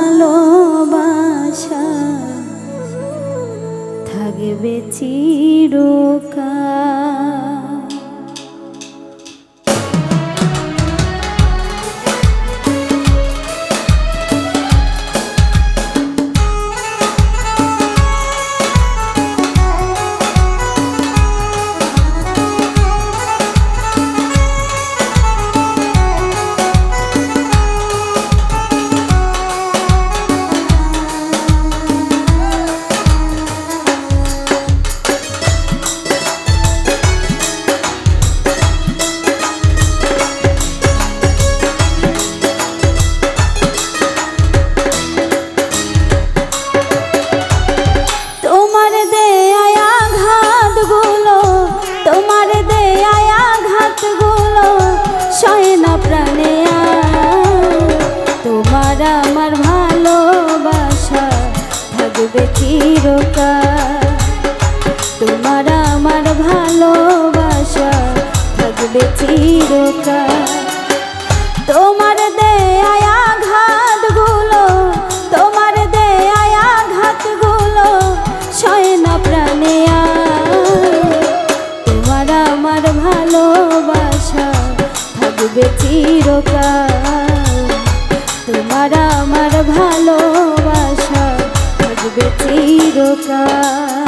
ভালোবাসা থাকবে চিরক থাকবে চিরকাল। তোমার আমার ভালোবাসা থাকবে চিরকাল। তোমার দেয় আঘাতগুলো, তোমার দেয় আঘাতগুলো সয় না প্রাণে তোমার আমার ভালোবাসা থাকবে চিরকাল। তোমার আমার অন্ধকার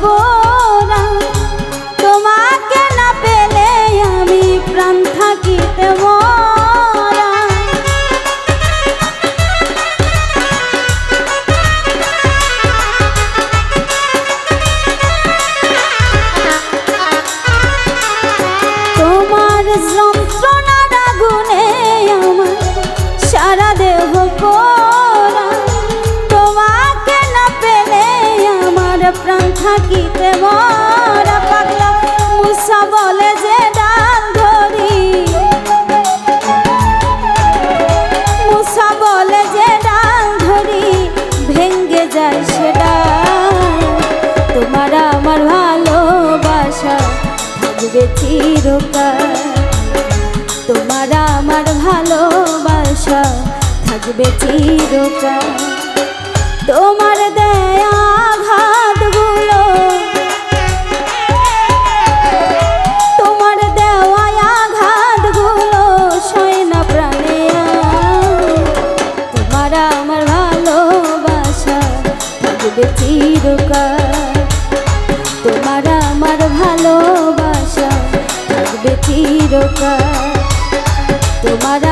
favor. তোমার আমার ভালোবাসা থাকবে চিরকাল। তোমার দেয়া আঘাতগুলো তোমার দেওয়া আঘাতগুলো সয় না প্রাণে তোমার আমার ভালোবাসা থাকবে চিরকাল। চিরকাল তোমার